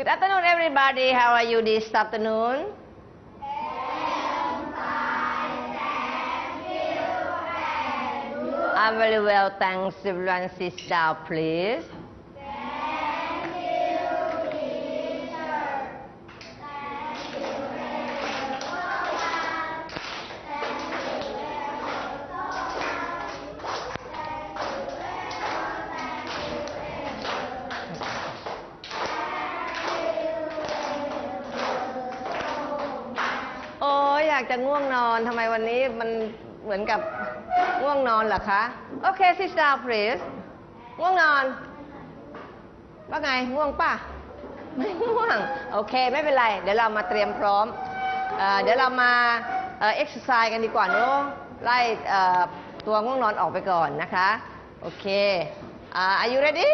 Good afternoon, everybody. How are you this afternoon? I'm very well, thanks. Everyone sit down, please. ากจะง่วงนอนทำไมวันนี้มันเหมือนกับง่วงนอนเหรอคะโอเค sit down please ง่วงนอน ว่าไงง่วงป่ะ ไม่ง่วง โอเค ไม่เป็นไร เดี๋ยวเรามาเตรียมพร้อมเอเดี๋ยวเรามาเอ่อ exercise กันดีกว่าเนอะไล่ตัวง่วงนอนออกไปก่อนนะคะ โอเคอา are you ready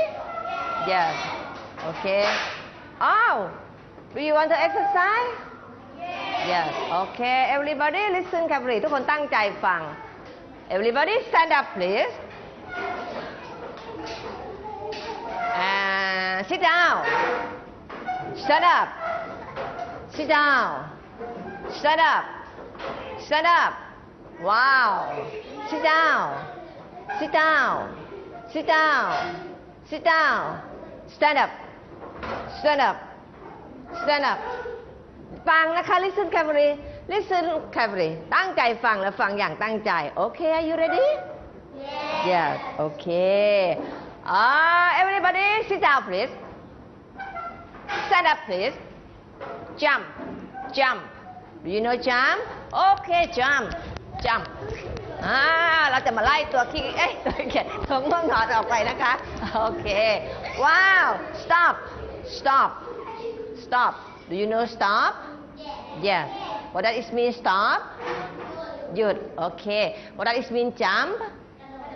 yes โอเคอ้า do you want to exercise Yes. Okay. Everybody listen carefully. ทุกคนตั้งใจฟัง Everybody stand up please. And sit down. Stand up. Sit down. Stand up. Stand up. Wow. Sit down. Sit down. Sit down. Sit down. Stand up. Stand up. Stand up. ฟังนะคะ listen carefully listen carefully ตั้งใจฟังและฟังอย่างตั้งใจ โอเค are you ready yes okay uh, everybody sit down please stand up please jump jump do you know jump okay jump jump อ่าเราจะมาไล่ตัวขี้เอ้ยตัวเขียนตัวง่วงนอนออกไปนะคะ โอเค ว้าว stop stop stop do you know stop yes what does it mean stop หยุดโอเค what does it mean jump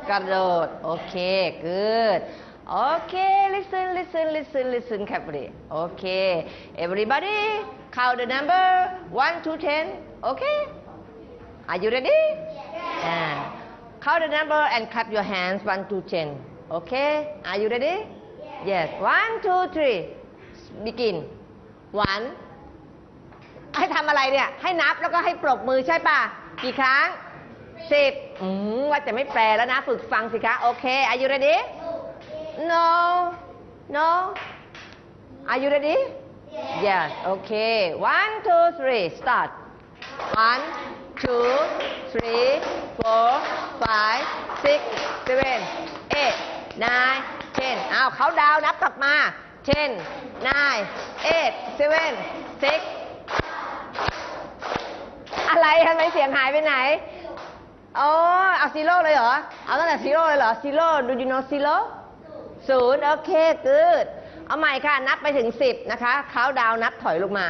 กระโดดโอเค good โอเค listen listen listen listen carefully โอเค everybody count the number 1 to 10 okay are you ready and count the number and clap your hands 1 to 10 okay are you ready yes 1 2 3 begin 1ให้ทำอะไรเนี่ย ให้นับแล้วก็ให้ปรบมือใช่ป่ะ กี่ครั้งสิบอืมว่าจะไม่แปลแล้วนะ ฝึกฟังสิคะโอเค are you ready no no are you ready yes okay one two three start one two three four five six seven eight nine ten เอาเขาดาวนับกลับมา ten nine eight seven six อะไรทำไมเสียงหายไปไหนอ๋อเอาซีโร่เลยเหรอ เอาตั้งแต่ซีโร่เลยเหรอซีโร่ดูยูโนซีโร่ศูนย์โอเคกูดเอาใหม่ค่ะ นับไปถึง 10 นะคะเขาดาวนับถอยลงมา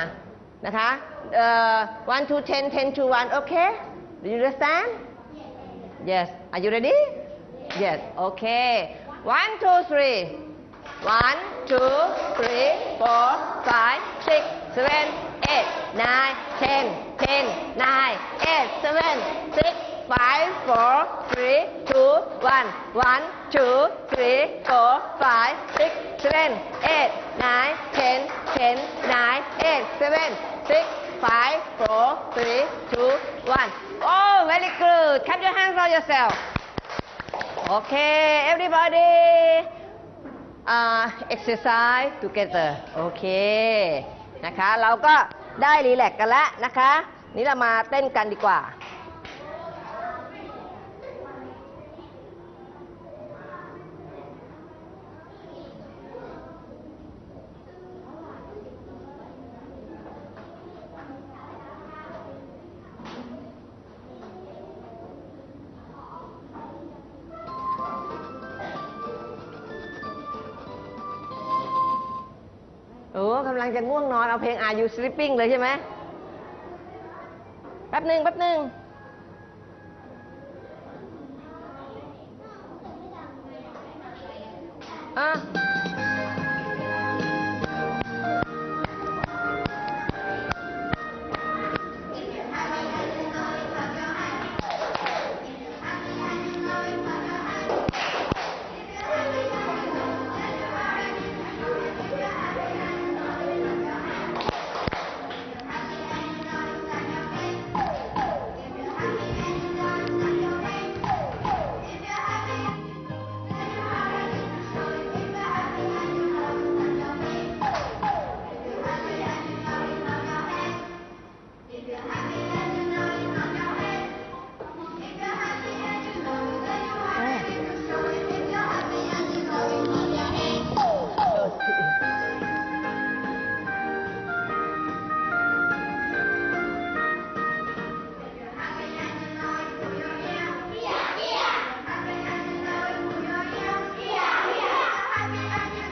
นะคะเอ่อ one to ten ten to one โอเค do you understand yes are you ready yes okay one two three one two three four five six seven eight nine ten ten nine eight seven six five four three two one. One two three four five six seven eight nine ten ten nine eight seven six five four three two one. Oh very good. Clap your hands for yourself. Okay everybody uh, exercise together โอเคนะคะ เราก็ได้รีแลกซ์กันแล้วนะคะ นี่เรามาเต้นกันดีกว่าำลังจะง่วงนอนเอาเพลง Are You Sleeping เลยใช่ไหมแป๊บหนึ่งแป๊บหนึ่งอะ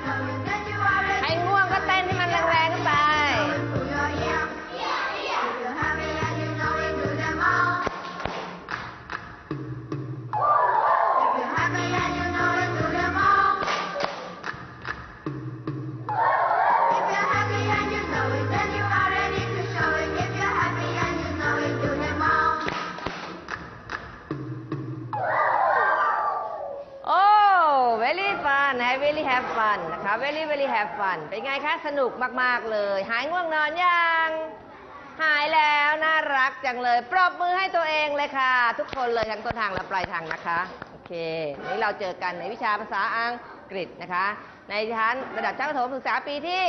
Thank you. Have fun นะคะ very very have fun เป็นไงคะ สนุกมาก ๆ เลย หายง่วงนอนยัง หายแล้วน่ารักจังเลย ปรบมือให้ตัวเองเลยค่ะ ทุกคนเลยทั้งต้นทางและปลายทางนะคะ โอเค นี่เราเจอกันในวิชาภาษาอังกฤษนะคะ ในชั้นระดับชั้นประถมศึกษาปีที่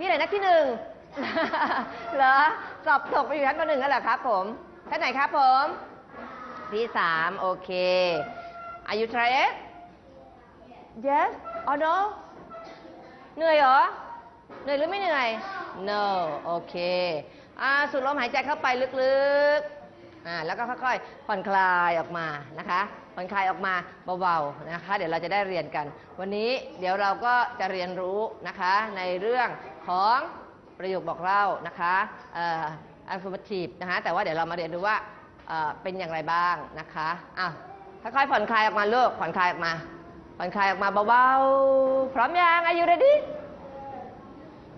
พี่ไหนนักที่หนึ่งเหรอ สอบตกไปอยู่ชั้นปหนึ่งแล้วเหรอครับผมชั้นไหนครับผมที่สามโอเค Are you tired Yes or no เหนื่อยเหรอ เหนื่อยหรือไม่เหนื่อย No โอเคอ่าสูดลมหายใจเข้าไปลึกๆอ่าแล้วก็ค่อยๆ ผ่อนคลายออกมานะคะ ผ่อนคลายออกมาเบาๆนะคะ เดี๋ยวเราจะได้เรียนกัน วันนี้เดี๋ยวเราก็จะเรียนรู้นะคะในเรื่องของประโยคบอกเล่านะคะเอ่อ affirmative นะคะแต่ว่าเดี๋ยวเรามาเรียนดูว่าเอ่อเป็นอย่างไรบ้างนะคะอ้าวค่อยๆผ่อนคลายออกมาลูกผ่อนคลายออกมา ผ่อนคลายออกมาเบาๆ พร้อมยัง Are you ready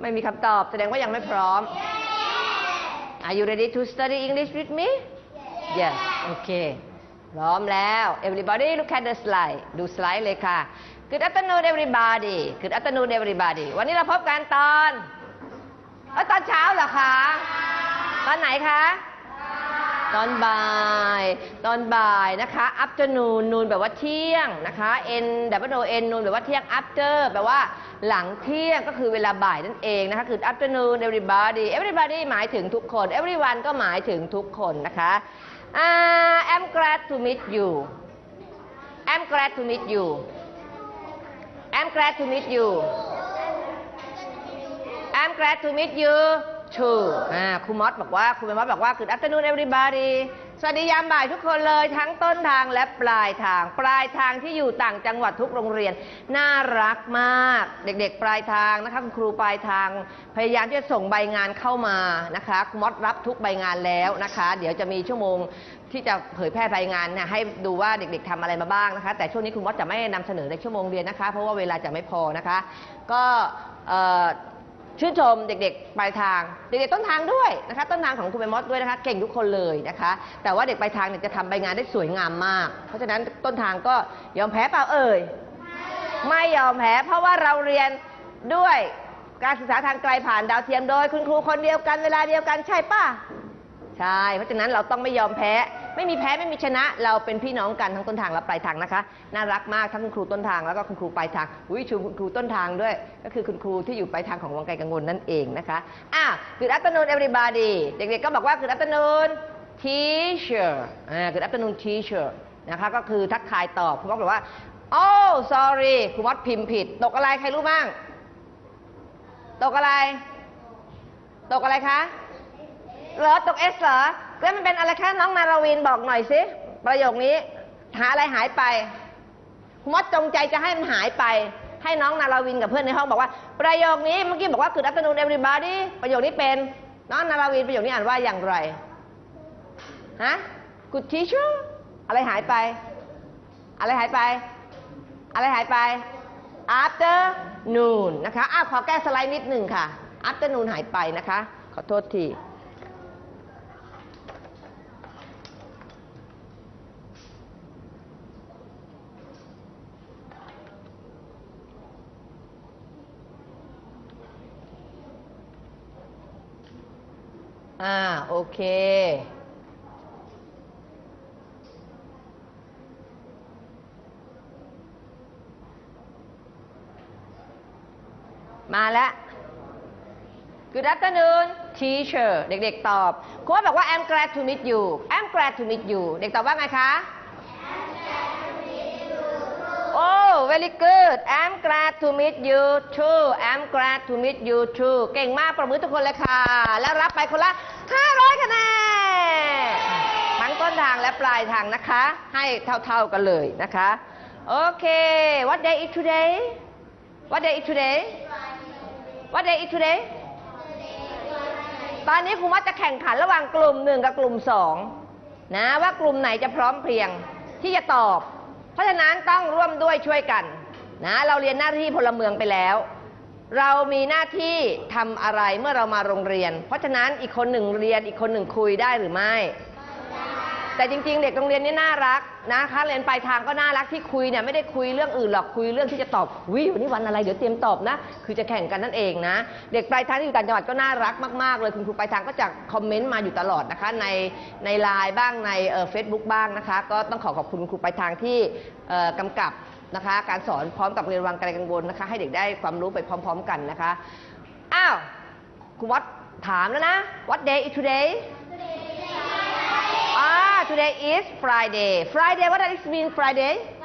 ไม่มีคำตอบแสดงว่ายังไม่พร้อม Are you ready to study English with me Yes โอเคพร้อมแล้ว Everybody look at the slide ดูสไลด์เลยค่ะ Good afternoon everybody Good afternoon everybody วันนี้เราพบกันตอนเอ้ยตอนเช้าเหรอคะ ตอนไหนคะ ตอนบ่าย ตอนบ่ายนะคะ afternoon นูนแบบว่าเที่ยงนะคะ n w n นูนแบบว่าเที่ยง after แปลว่าหลังเที่ยงก็คือเวลาบ่ายนั่นเองนะคะ คือ afternoon everybody everybody หมายถึงทุกคน everyone ก็หมายถึงทุกคนนะคะ I'm glad to meet you I'm glad to meet you I'm glad to meet you I'm glad to meet you too อ่าครูมอสบอกว่าครูเมอสบอกว่า Good afternoon everybody สวัสดียามบ่ายทุกคนเลยทั้งต้นทางและปลายทาง ปลายทางที่อยู่ต่างจังหวัดทุกโรงเรียน น่ารักมาก เด็กๆ ปลายทางนะคะคุณครูปลายทาง พยายามที่จะส่งใบงานเข้ามานะคะครูมอสรับทุกใบงานแล้วนะคะ เดี๋ยวจะมีชั่วโมงที่จะเผยแพร่ใบงานนี่ยให้ดูว่าเด็ก ๆทำอะไรมาบ้างนะคะ แต่ช่วงนี้ครูมอสจะไม่นำเสนอในชั่วโมงเรียนนะคะ เพราะว่าเวลาจะไม่พอนะคะ ก็เอ่อ ชื่นชมเด็กๆปลายทาง เด็กๆต้นทางด้วยนะคะ ต้นทางของคุณเมมอด้วยนะคะ เก่งทุกคนเลยนะคะ แต่ว่าเด็กปลายทางเนี่ยจะทำใบงานได้สวยงามมาก เพราะฉะนั้นต้นทางก็ยอมแพ้เปล่าเอ่ยไม่ยอมแพ้เพราะว่าเราเรียนด้วยการศึกษาทางไกลผ่านดาวเทียมโดยคุณครูคนเดียวกันเวลาเดียวกันใช่ป่ะใช่เพราะฉะนั้นเราต้องไม่ยอมแพ้ ไม่มีแพ้ไม่มีชนะ เราเป็นพี่น้องกันทั้งต้นทางและปลายทางนะคะ น่ารักมากทั้งคุณครูต้นทางแล้วก็คุณครูปลายทางอุ้ยชูคุณครูต้นทางด้วย ก็คือคุณครูที่อยู่ปลายทางของวังไกลกังวลนั่นเองนะคะอะ Good afternoon everybody เด็กๆก็บอกว่า Good afternoon teacher อ่า Good afternoon teacher นะคะก็คือทักทายตอบคุณก็บอกว่า oh sorry ครูมอสพิมพ์ผิด ตกอะไรใครรู้บ้าง ตกอะไร ตกอะไรคะเหรอตกเอสเหรอ แล้วมันเป็นอะไรคะน้องมาราวินบอกหน่อยสิประโยคนี้ หาอะไรหายไปมดจงใจจะให้มันหายไป ให้น้องนาราวินกับเพื่อนในห้องบอกว่า ประโยคนี้เมื่อกี้บอกว่า Good afternoon everybody ประโยคนี้เป็นน้องนาราวินประโยคนี้อ่านว่าอย่างไรฮะ Good teacher อะไรหายไป อะไรหายไป อะไรหายไป after noon นะคะอ้าวขอแก้สไลด์นิดหนึ่งค่ะ after noon หายไปนะคะ ขอโทษที อ่า โอเค มาแล้ว Good afternoon teacher เด็กๆตอบครูว่าบอกว่า I'm glad to meet you I'm glad to meet you เด็กตอบว่าไงคะ very good I'm glad to meet you too I'm glad to meet you too เก่งมากประมือทุกคนเลยค่ะ แล้วรับไปคนละ 500 คะแนน ทั้งต้นทางและปลายทางนะคะ ให้เท่าๆกันเลยนะคะ โอเค What day is today What day is today What day is today ตอนนี้ครูมัดจะแข่งขันระหว่างกลุ่มหนึ่งกับกลุ่มสองนะว่ากลุ่มไหนจะพร้อมเพรียงที่จะตอบ เพราะฉะนั้นต้องร่วมด้วยช่วยกันนะเราเรียนหน้าที่พลเมืองไปแล้ว เรามีหน้าที่ทำอะไรเมื่อเรามาโรงเรียน เพราะฉะนั้นอีกคนหนึ่งเรียนอีกคนหนึ่งคุยได้หรือไม่ แต่จริง ๆ เด็กโรงเรียนนี่น่ารักนะคะเรียนปลายทางก็น่ารักที่คุยเนี่ยไม่ได้คุยเรื่องอื่นหรอกคุยเรื่องที่จะตอบวิวันนี้วันอะไรเดี๋ยวเตรียมตอบนะ คือจะแข่งกันนั่นเองนะ เด็กปลายทางที่อยู่ต่างจังหวัดก็น่ารักมากๆเลยคุณครูปลายทางก็จะคอมเมนต์มาอยู่ตลอดนะคะในในไลน์บ้างในเฟซบุ๊กบ้างนะคะ ก็ต้องขอขอบคุณคุณครูปลายทางที่กำกับนะคะ การสอนพร้อมกับเรียนวางไกลกังวลนะคะ ให้เด็กได้ความรู้ไปพร้อม ๆ กันนะคะอ้าวคุณวัดถามแล้วนะ What day is today today is Friday. Friday, what does it mean Friday?